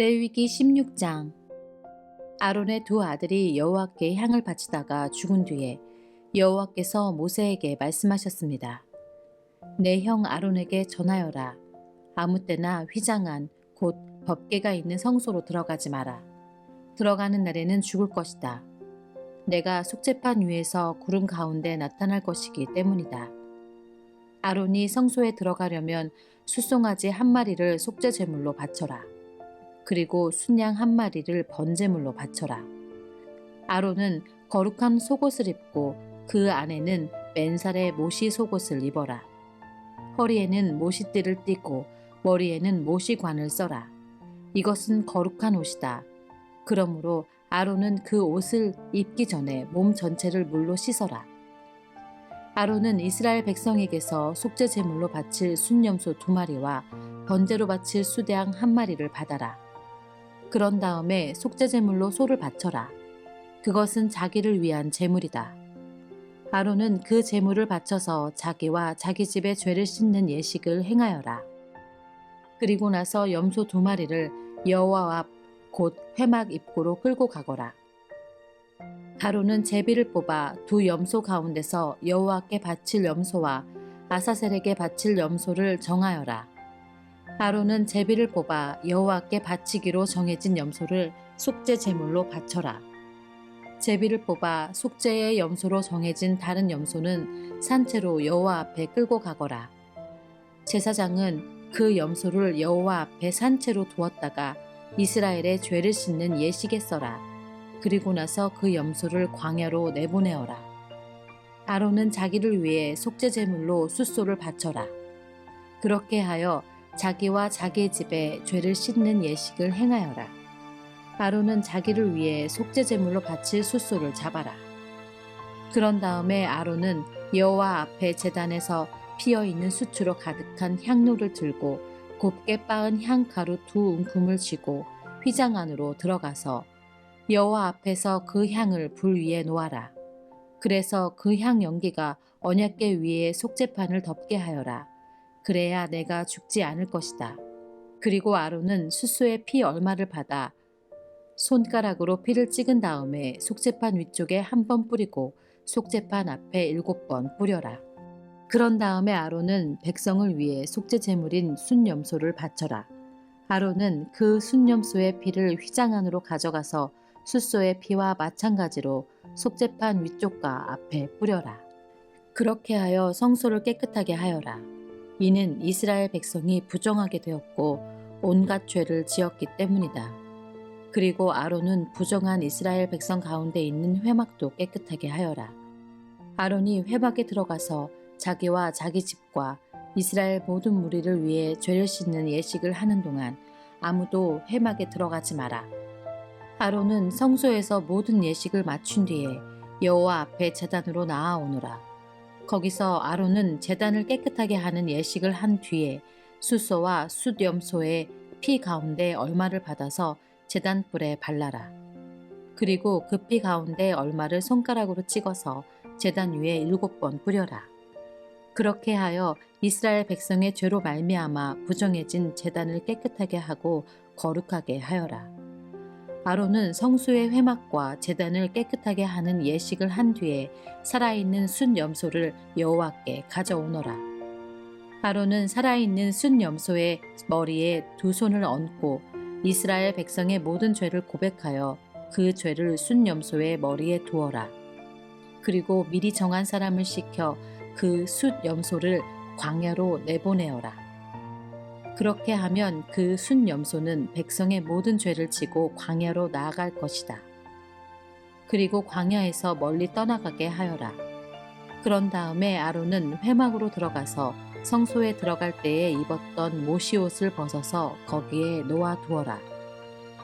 레위기 16장 아론의 두 아들이 여호와께 향을 바치다가 죽은 뒤에 여호와께서 모세에게 말씀하셨습니다. 내 형 아론에게 전하여라. 아무 때나 휘장한 곧 법계가 있는 성소로 들어가지 마라. 들어가는 날에는 죽을 것이다. 내가 속죄판 위에서 구름 가운데 나타날 것이기 때문이다. 아론이 성소에 들어가려면 수송아지 한 마리를 속죄 제물로 바쳐라. 그리고 순양 한 마리를 번제물로 바쳐라. 아론은 거룩한 속옷을 입고 그 안에는 맨살에 모시 속옷을 입어라. 허리에는 모시띠를 띠고 머리에는 모시관을 써라. 이것은 거룩한 옷이다. 그러므로 아론은 그 옷을 입기 전에 몸 전체를 물로 씻어라. 아론은 이스라엘 백성에게서 속죄 제물로 바칠 순염소 두 마리와 번제로 바칠 수대양 한 마리를 받아라. 그런 다음에 속죄 제물로 소를 바쳐라. 그것은 자기를 위한 제물이다. 아론은 그 제물을 바쳐서 자기와 자기 집의 죄를 씻는 예식을 행하여라. 그리고 나서 염소 두 마리를 여호와 앞 곧 회막 입구로 끌고 가거라. 아론은 제비를 뽑아 두 염소 가운데서 여호와께 바칠 염소와 아사셀에게 바칠 염소를 정하여라. 아론은 제비를 뽑아 여호와께 바치기로 정해진 염소를 속죄 제물로 바쳐라. 제비를 뽑아 속죄의 염소로 정해진 다른 염소는 산채로 여호와 앞에 끌고 가거라. 제사장은 그 염소를 여호와 앞에 산채로 두었다가 이스라엘의 죄를 씻는 예식에 써라. 그리고 나서 그 염소를 광야로 내보내어라. 아론은 자기를 위해 속죄 제물로 숫소를 바쳐라. 그렇게 하여 자기와 자기의 집에 죄를 씻는 예식을 행하여라. 아론은 자기를 위해 속죄 제물로 바칠 숫소를 잡아라. 그런 다음에 아론은 여호와 앞에 제단에서 피어 있는 수추로 가득한 향로를 들고 곱게 빻은 향가루 두 움큼을 쥐고 휘장 안으로 들어가서 여호와 앞에서 그 향을 불 위에 놓아라. 그래서 그 향 연기가 언약궤 위에 속죄판을 덮게 하여라. 그래야 내가 죽지 않을 것이다. 그리고 아론은 수수의 피 얼마를 받아 손가락으로 피를 찍은 다음에 속죄판 위쪽에 한 번 뿌리고 속죄판 앞에 일곱 번 뿌려라. 그런 다음에 아론은 백성을 위해 속죄 제물인 순염소를 바쳐라. 아론은 그 순염소의 피를 휘장 안으로 가져가서 숫소의 피와 마찬가지로 속죄판 위쪽과 앞에 뿌려라. 그렇게 하여 성소를 깨끗하게 하여라. 이는 이스라엘 백성이 부정하게 되었고 온갖 죄를 지었기 때문이다. 그리고 아론은 부정한 이스라엘 백성 가운데 있는 회막도 깨끗하게 하여라. 아론이 회막에 들어가서 자기와 자기 집과 이스라엘 모든 무리를 위해 죄를 씻는 예식을 하는 동안 아무도 회막에 들어가지 마라. 아론은 성소에서 모든 예식을 마친 뒤에 여호와 앞에 제단으로 나아오노라. 거기서 아론은 제단을 깨끗하게 하는 예식을 한 뒤에 숫소와 숫염소의 피 가운데 얼마를 받아서 제단 뿔에 발라라. 그리고 그 피 가운데 얼마를 손가락으로 찍어서 제단 위에 일곱 번 뿌려라. 그렇게 하여 이스라엘 백성의 죄로 말미암아 부정해진 제단을 깨끗하게 하고 거룩하게 하여라. 아론은 성수의 회막과 제단을 깨끗하게 하는 예식을 한 뒤에 살아있는 순 염소를 여호와께 가져오너라. 아론은 살아있는 순 염소의 머리에 두 손을 얹고 이스라엘 백성의 모든 죄를 고백하여 그 죄를 순 염소의 머리에 두어라. 그리고 미리 정한 사람을 시켜 그 숫 염소를 광야로 내보내어라. 그렇게 하면 그 순염소는 백성의 모든 죄를 지고 광야로 나아갈 것이다. 그리고 광야에서 멀리 떠나가게 하여라. 그런 다음에 아론은 회막으로 들어가서 성소에 들어갈 때에 입었던 모시 옷을 벗어서 거기에 놓아 두어라.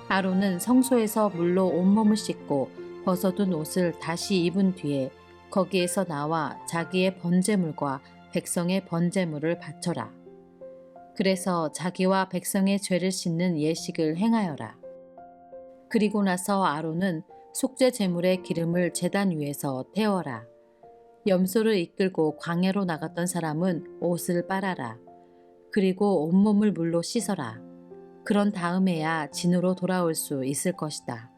아론은 성소에서 물로 온몸을 씻고 벗어둔 옷을 다시 입은 뒤에 거기에서 나와 자기의 번제물과 백성의 번제물을 바쳐라. 그래서 자기와 백성의 죄를 씻는 예식을 행하여라. 그리고 나서 아론은 속죄 제물의 기름을 제단 위에서 태워라. 염소를 이끌고 광야로 나갔던 사람은 옷을 빨아라. 그리고 온몸을 물로 씻어라. 그런 다음에야 진으로 돌아올 수 있을 것이다.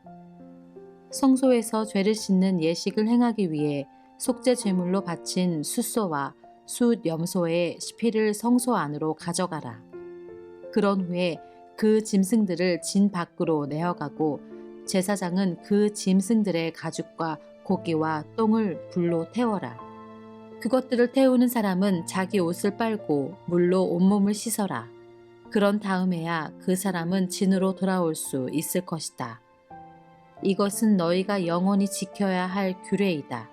성소에서 죄를 씻는 예식을 행하기 위해 속죄 제물로 바친 숫소와 숫 염소의 피를 성소 안으로 가져가라. 그런 후에 그 짐승들을 진 밖으로 내어가고 제사장은 그 짐승들의 가죽과 고기와 똥을 불로 태워라. 그것들을 태우는 사람은 자기 옷을 빨고 물로 온몸을 씻어라. 그런 다음에야 그 사람은 진으로 돌아올 수 있을 것이다. 이것은 너희가 영원히 지켜야 할 규례이다.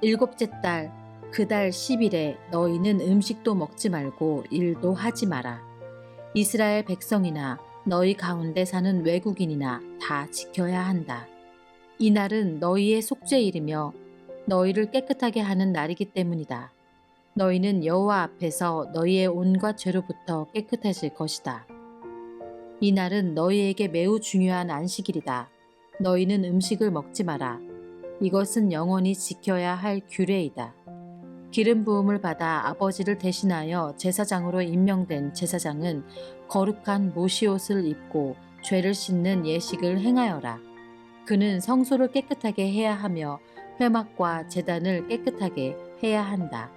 일곱째 달, 그달 10일에 너희는 음식도 먹지 말고 일도 하지 마라. 이스라엘 백성이나 너희 가운데 사는 외국인이나 다 지켜야 한다. 이 날은 너희의 속죄일이며 너희를 깨끗하게 하는 날이기 때문이다. 너희는 여호와 앞에서 너희의 온갖 죄로부터 깨끗해질 것이다. 이 날은 너희에게 매우 중요한 안식일이다. 너희는 음식을 먹지 마라. 이것은 영원히 지켜야 할 규례이다. 기름 부음을 받아 아버지를 대신하여 제사장으로 임명된 제사장은 거룩한 모시옷을 입고 죄를 씻는 예식을 행하여라. 그는 성소를 깨끗하게 해야 하며 회막과 재단을 깨끗하게 해야 한다.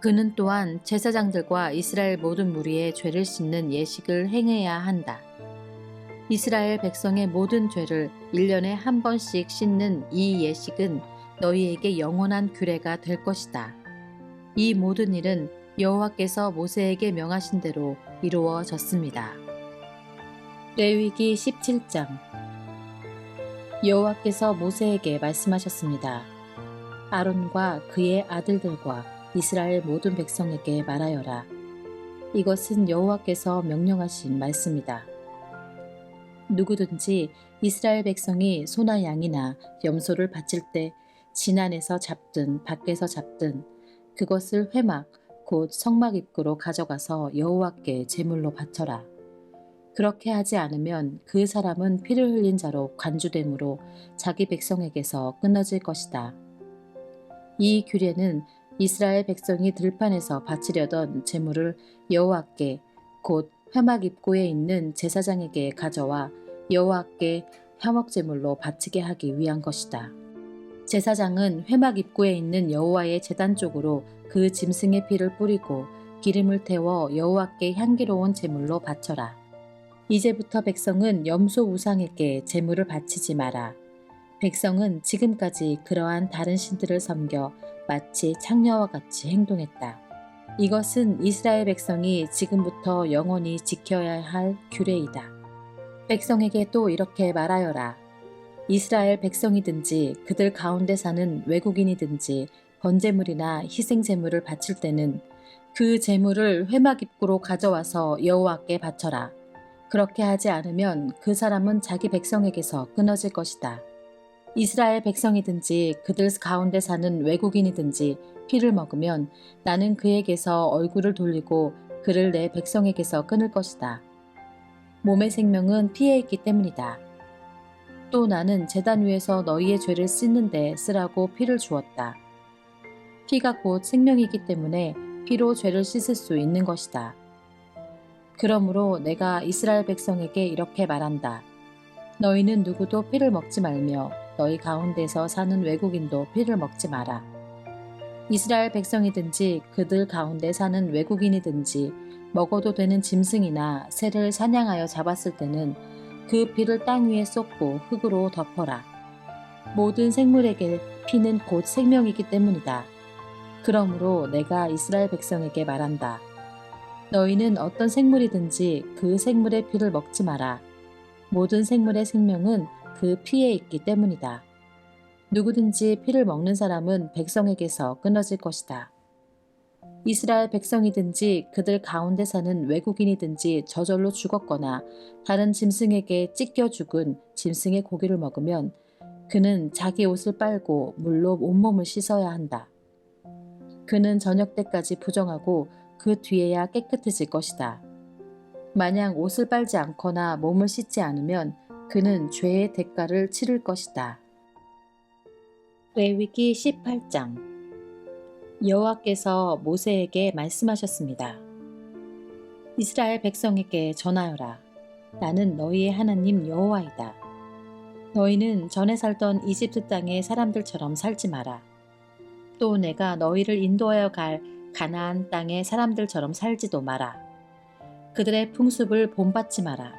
그는 또한 제사장들과 이스라엘 모든 무리의 죄를 씻는 예식을 행해야 한다. 이스라엘 백성의 모든 죄를 1년에 한 번씩 씻는 이 예식은 너희에게 영원한 규례가 될 것이다. 이 모든 일은 여호와께서 모세에게 명하신 대로 이루어졌습니다. 레위기 17장 여호와께서 모세에게 말씀하셨습니다. 아론과 그의 아들들과 이스라엘 모든 백성에게 말하여라. 이것은 여호와께서 명령하신 말씀이다. 누구든지 이스라엘 백성이 소나 양이나 염소를 바칠 때 진안에서 잡든 밖에서 잡든 그것을 회막 곧 성막 입구로 가져가서 여호와께 제물로 바쳐라. 그렇게 하지 않으면 그 사람은 피를 흘린 자로 간주됨으로 자기 백성에게서 끊어질 것이다. 이 규례는 이스라엘 백성이 들판에서 바치려던 제물을 여호와께 곧 회막 입구에 있는 제사장에게 가져와 여호와께 화목 제물로 바치게 하기 위한 것이다. 제사장은 회막 입구에 있는 여호와의 제단 쪽으로 그 짐승의 피를 뿌리고 기름을 태워 여호와께 향기로운 제물로 바쳐라. 이제부터 백성은 염소 우상에게 제물을 바치지 마라. 백성은 지금까지 그러한 다른 신들을 섬겨 마치 창녀와 같이 행동했다. 이것은 이스라엘 백성이 지금부터 영원히 지켜야 할 규례이다. 백성에게 또 이렇게 말하여라. 이스라엘 백성이든지 그들 가운데 사는 외국인이든지 번제물이나 희생제물을 바칠 때는 그 제물을 회막 입구로 가져와서 여호와께 바쳐라. 그렇게 하지 않으면 그 사람은 자기 백성에게서 끊어질 것이다. 이스라엘 백성이든지 그들 가운데 사는 외국인이든지 피를 먹으면 나는 그에게서 얼굴을 돌리고 그를 내 백성에게서 끊을 것이다. 몸의 생명은 피에 있기 때문이다. 또 나는 재단 위에서 너희의 죄를 씻는 데 쓰라고 피를 주었다. 피가 곧 생명이기 때문에 피로 죄를 씻을 수 있는 것이다. 그러므로 내가 이스라엘 백성에게 이렇게 말한다. 너희는 누구도 피를 먹지 말며 너희 가운데서 사는 외국인도 피를 먹지 마라. 이스라엘 백성이든지 그들 가운데 사는 외국인이든지 먹어도 되는 짐승이나 새를 사냥하여 잡았을 때는 그 피를 땅 위에 쏟고 흙으로 덮어라. 모든 생물에게 피는 곧 생명이기 때문이다. 그러므로 내가 이스라엘 백성에게 말한다. 너희는 어떤 생물이든지 그 생물의 피를 먹지 마라. 모든 생물의 생명은 그 피에 있기 때문이다. 누구든지 피를 먹는 사람은 백성에게서 끊어질 것이다. 이스라엘 백성이든지 그들 가운데 사는 외국인이든지 저절로 죽었거나 다른 짐승에게 찢겨 죽은 짐승의 고기를 먹으면 그는 자기 옷을 빨고 물로 온몸을 씻어야 한다. 그는 저녁 때까지 부정하고 그 뒤에야 깨끗해질 것이다. 만약 옷을 빨지 않거나 몸을 씻지 않으면 그는 죄의 대가를 치를 것이다. 레위기 18장 여호와께서 모세에게 말씀하셨습니다. 이스라엘 백성에게 전하여라. 나는 너희의 하나님 여호와이다. 너희는 전에 살던 이집트 땅의 사람들처럼 살지 마라. 또 내가 너희를 인도하여 갈 가나안 땅의 사람들처럼 살지도 마라. 그들의 풍습을 본받지 마라.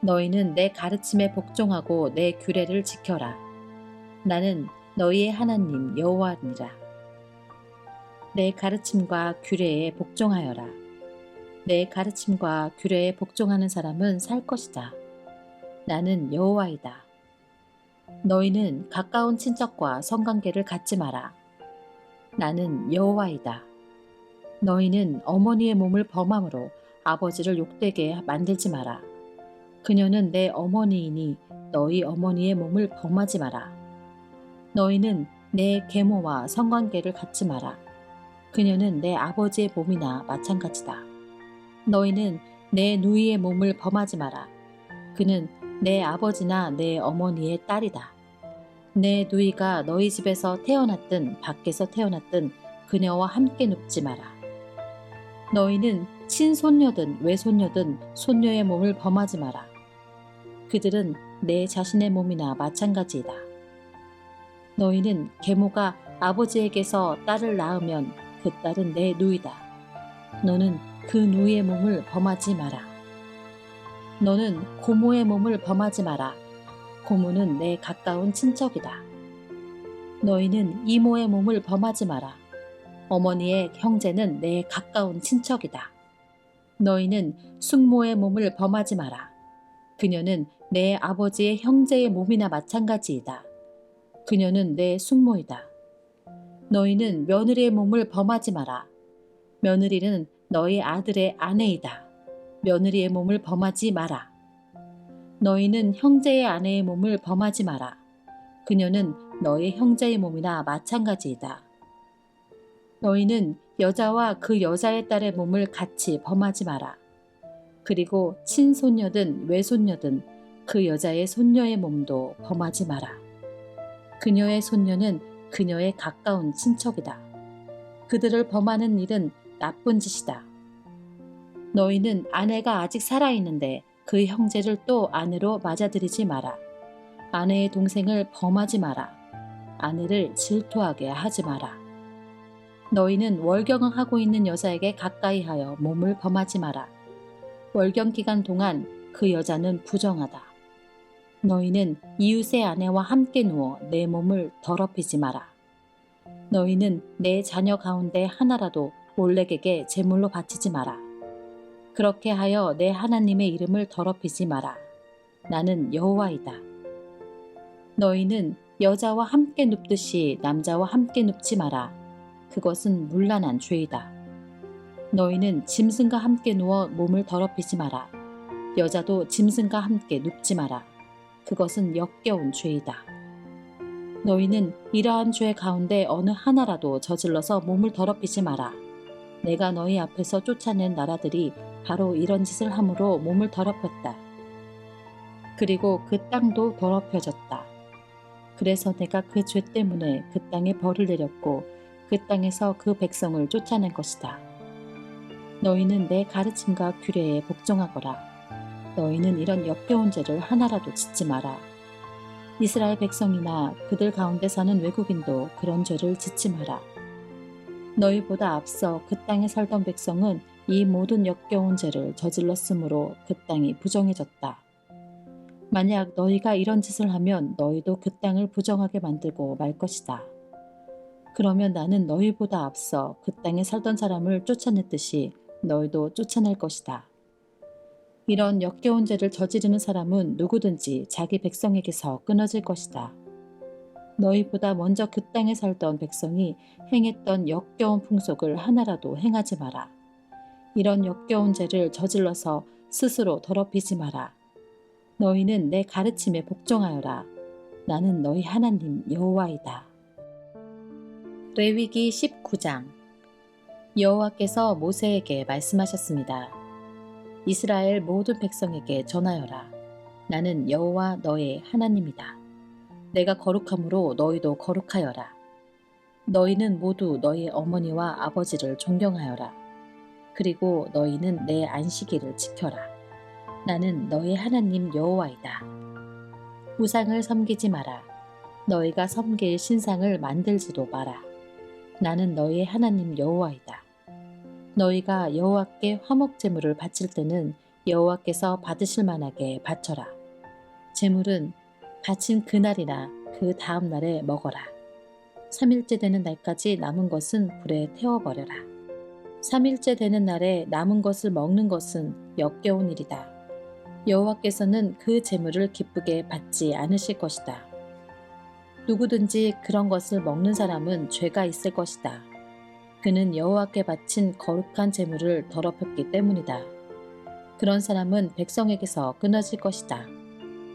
너희는 내 가르침에 복종하고 내 규례를 지켜라. 나는 너희의 하나님 여호와니라. 내 가르침과 규례에 복종하여라. 내 가르침과 규례에 복종하는 사람은 살 것이다. 나는 여호와이다. 너희는 가까운 친척과 성관계를 갖지 마라. 나는 여호와이다. 너희는 어머니의 몸을 범함으로 아버지를 욕되게 만들지 마라. 그녀는 내 어머니이니 너희 어머니의 몸을 범하지 마라. 너희는 내 계모와 성관계를 갖지 마라. 그녀는 내 아버지의 몸이나 마찬가지다. 너희는 내 누이의 몸을 범하지 마라. 그는 내 아버지나 내 어머니의 딸이다. 내 누이가 너희 집에서 태어났든 밖에서 태어났든 그녀와 함께 눕지 마라. 너희는 친손녀든 외손녀든 손녀의 몸을 범하지 마라. 그들은 내 자신의 몸이나 마찬가지이다. 너희는 계모가 아버지에게서 딸을 낳으면 그 딸은 내 누이다. 너는 그 누이의 몸을 범하지 마라. 너는 고모의 몸을 범하지 마라. 고모는 내 가까운 친척이다. 너희는 이모의 몸을 범하지 마라. 어머니의 형제는 내 가까운 친척이다. 너희는 숙모의 몸을 범하지 마라. 그녀는 내 아버지의 형제의 몸이나 마찬가지이다. 그녀는 내 숙모이다. 너희는 며느리의 몸을 범하지 마라. 며느리는 너희 아들의 아내이다. 며느리의 몸을 범하지 마라. 너희는 형제의 아내의 몸을 범하지 마라. 그녀는 너희 형제의 몸이나 마찬가지이다. 너희는 여자와 그 여자의 딸의 몸을 같이 범하지 마라. 그리고 친손녀든 외손녀든 그 여자의 손녀의 몸도 범하지 마라. 그녀의 손녀는 그녀의 가까운 친척이다. 그들을 범하는 일은 나쁜 짓이다. 너희는 아내가 아직 살아있는데 그 형제를 또 아내로 맞아들이지 마라. 아내의 동생을 범하지 마라. 아내를 질투하게 하지 마라. 너희는 월경을 하고 있는 여자에게 가까이 하여 몸을 범하지 마라. 월경 기간 동안 그 여자는 부정하다. 너희는 이웃의 아내와 함께 누워 내 몸을 더럽히지 마라. 너희는 내 자녀 가운데 하나라도 몰렉에게 제물로 바치지 마라. 그렇게 하여 내 하나님의 이름을 더럽히지 마라. 나는 여호와이다. 너희는 여자와 함께 눕듯이 남자와 함께 눕지 마라. 그것은 문란한 죄이다. 너희는 짐승과 함께 누워 몸을 더럽히지 마라. 여자도 짐승과 함께 눕지 마라. 그것은 역겨운 죄이다. 너희는 이러한 죄 가운데 어느 하나라도 저질러서 몸을 더럽히지 마라. 내가 너희 앞에서 쫓아낸 나라들이 바로 이런 짓을 함으로 몸을 더럽혔다. 그리고 그 땅도 더럽혀졌다. 그래서 내가 그 죄 때문에 그 땅에 벌을 내렸고 그 땅에서 그 백성을 쫓아낸 것이다. 너희는 내 가르침과 규례에 복종하거라. 너희는 이런 역겨운 죄를 하나라도 짓지 마라. 이스라엘 백성이나 그들 가운데 사는 외국인도 그런 죄를 짓지 마라. 너희보다 앞서 그 땅에 살던 백성은 이 모든 역겨운 죄를 저질렀으므로 그 땅이 부정해졌다. 만약 너희가 이런 짓을 하면 너희도 그 땅을 부정하게 만들고 말 것이다. 그러면 나는 너희보다 앞서 그 땅에 살던 사람을 쫓아냈듯이 너희도 쫓아낼 것이다. 이런 역겨운 죄를 저지르는 사람은 누구든지 자기 백성에게서 끊어질 것이다. 너희보다 먼저 그 땅에 살던 백성이 행했던 역겨운 풍속을 하나라도 행하지 마라. 이런 역겨운 죄를 저질러서 스스로 더럽히지 마라. 너희는 내 가르침에 복종하여라. 나는 너희 하나님 여호와이다. 레위기 19장 여호와께서 모세에게 말씀하셨습니다. 이스라엘 모든 백성에게 전하여라. 나는 여호와 너의 하나님이다. 내가 거룩함으로 너희도 거룩하여라. 너희는 모두 너희 어머니와 아버지를 존경하여라. 그리고 너희는 내 안식일을 지켜라. 나는 너의 하나님 여호와이다. 우상을 섬기지 마라. 너희가 섬길 신상을 만들지도 마라. 나는 너의 하나님 여호와이다. 너희가 여호와께 화목 제물을 바칠 때는 여호와께서 받으실 만하게 바쳐라. 제물은 바친 그날이나 그 다음 날에 먹어라. 3일째 되는 날까지 남은 것은 불에 태워버려라. 3일째 되는 날에 남은 것을 먹는 것은 역겨운 일이다. 여호와께서는 그 제물을 기쁘게 받지 않으실 것이다. 누구든지 그런 것을 먹는 사람은 죄가 있을 것이다. 그는 여호와께 바친 거룩한 제물을 더럽혔기 때문이다. 그런 사람은 백성에게서 끊어질 것이다.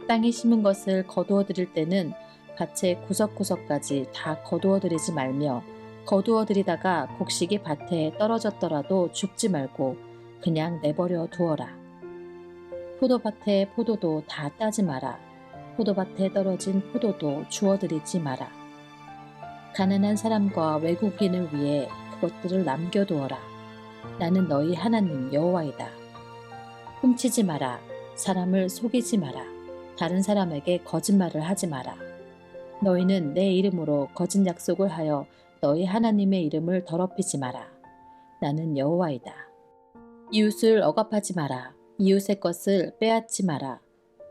땅에 심은 것을 거두어 드릴 때는 밭의 구석구석까지 다 거두어 드리지 말며 거두어 들이다가 곡식이 밭에 떨어졌더라도 죽지 말고 그냥 내버려 두어라. 포도밭에 포도도 다 따지 마라. 포도밭에 떨어진 포도도 주워들이지 마라. 가난한 사람과 외국인을 위해 그 것들을 남겨두어라. 나는 너희 하나님 여호와이다. 훔치지 마라. 사람을 속이지 마라. 다른 사람에게 거짓말을 하지 마라. 너희는 내 이름으로 거짓 약속을 하여 너희 하나님의 이름을 더럽히지 마라. 나는 여호와이다. 이웃을 억압하지 마라. 이웃의 것을 빼앗지 마라.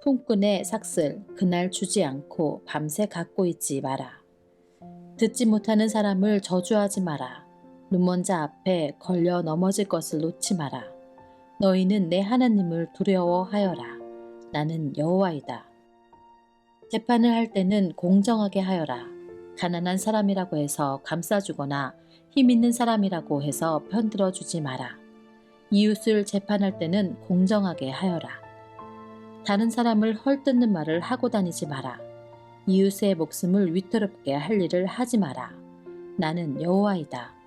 품꾼의 삭슬 그날 주지 않고 밤새 갖고 있지 마라. 듣지 못하는 사람을 저주하지 마라. 눈먼 자 앞에 걸려 넘어질 것을 놓지 마라. 너희는 내 하나님을 두려워하여라. 나는 여호와이다. 재판을 할 때는 공정하게 하여라. 가난한 사람이라고 해서 감싸주거나 힘 있는 사람이라고 해서 편들어 주지 마라. 이웃을 재판할 때는 공정하게 하여라. 다른 사람을 헐뜯는 말을 하고 다니지 마라. 이웃의 목숨을 위태롭게 할 일을 하지 마라. 나는 여호와이다.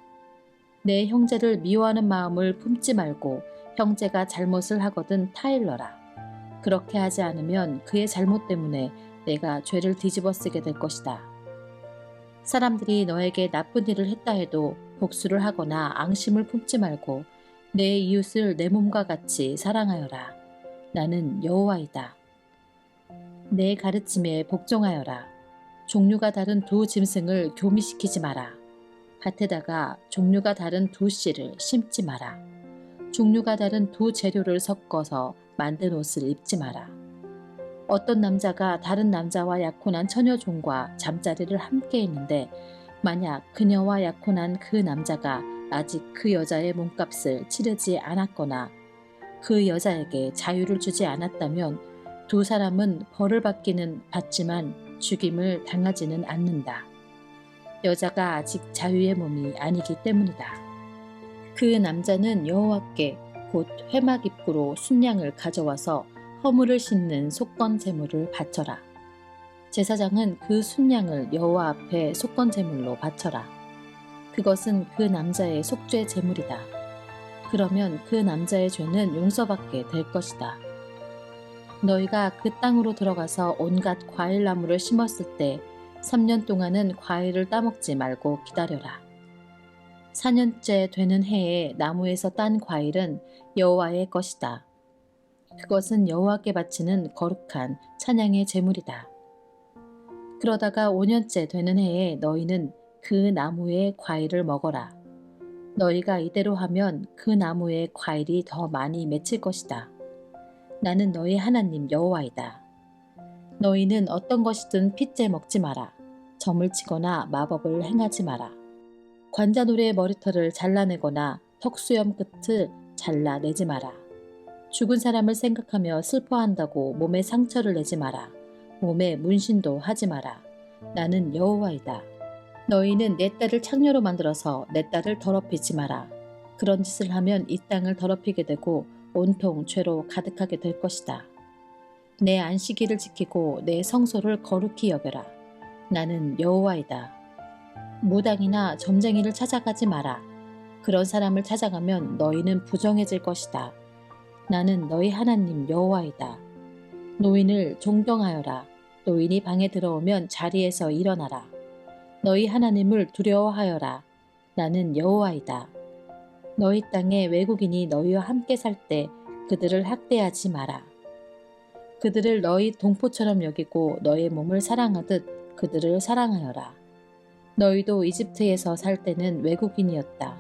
내 형제를 미워하는 마음을 품지 말고 형제가 잘못을 하거든 타일러라. 그렇게 하지 않으면 그의 잘못 때문에 내가 죄를 뒤집어 쓰게 될 것이다. 사람들이 너에게 나쁜 일을 했다 해도 복수를 하거나 앙심을 품지 말고 내 이웃을 내 몸과 같이 사랑하여라. 나는 여호와이다. 내 가르침에 복종하여라. 종류가 다른 두 짐승을 교미시키지 마라. 밭에다가 종류가 다른 두 씨를 심지 마라. 종류가 다른 두 재료를 섞어서 만든 옷을 입지 마라. 어떤 남자가 다른 남자와 약혼한 처녀종과 잠자리를 함께 했는데 만약 그녀와 약혼한 그 남자가 아직 그 여자의 몸값을 치르지 않았거나 그 여자에게 자유를 주지 않았다면 두 사람은 벌을 받기는 받지만 죽임을 당하지는 않는다. 여자가 아직 자유의 몸이 아니기 때문이다. 그 남자는 여호와께 곧 회막 입구로 순양을 가져와서 허물을 씻는 속건 제물을 바쳐라. 제사장은 그 순양을 여호와 앞에 속건 제물로 바쳐라. 그것은 그 남자의 속죄 제물이다. 그러면 그 남자의 죄는 용서받게 될 것이다. 너희가 그 땅으로 들어가서 온갖 과일나무를 심었을 때 3년 동안은 과일을 따먹지 말고 기다려라. 4년째 되는 해에 나무에서 딴 과일은 여호와의 것이다. 그것은 여호와께 바치는 거룩한 찬양의 제물이다. 그러다가 5년째 되는 해에 너희는 그 나무의 과일을 먹어라. 너희가 이대로 하면 그 나무의 과일이 더 많이 맺힐 것이다. 나는 너희 하나님 여호와이다. 너희는 어떤 것이든 핏째 먹지 마라. 점을 치거나 마법을 행하지 마라. 관자놀이의 머리털을 잘라내거나 턱수염 끝을 잘라내지 마라. 죽은 사람을 생각하며 슬퍼한다고 몸에 상처를 내지 마라. 몸에 문신도 하지 마라. 나는 여호와이다. 너희는 내 딸을 창녀로 만들어서 내 딸을 더럽히지 마라. 그런 짓을 하면 이 땅을 더럽히게 되고 온통 죄로 가득하게 될 것이다. 내 안식일을 지키고 내 성소를 거룩히 여겨라. 나는 여호와이다. 무당이나 점쟁이를 찾아가지 마라. 그런 사람을 찾아가면 너희는 부정해질 것이다. 나는 너희 하나님 여호와이다. 노인을 존경하여라. 노인이 방에 들어오면 자리에서 일어나라. 너희 하나님을 두려워하여라. 나는 여호와이다. 너희 땅에 외국인이 너희와 함께 살 때 그들을 학대하지 마라. 그들을 너희 동포처럼 여기고 너의 몸을 사랑하듯 그들을 사랑하여라. 너희도 이집트에서 살 때는 외국인이었다.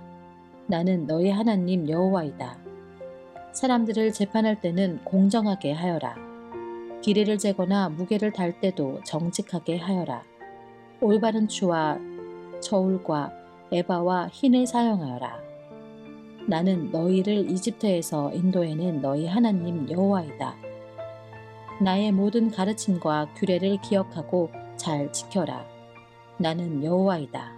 나는 너희 하나님 여호와이다. 사람들을 재판할 때는 공정하게 하여라. 기레를 재거나 무게를 달 때도 정직하게 하여라. 올바른 추와 저울과 에바와 흰을 사용하여라. 나는 너희를 이집트에서 인도해낸 너희 하나님 여호와이다. 나의 모든 가르침과 규례를 기억하고 잘 지켜라. 나는 여호와이다.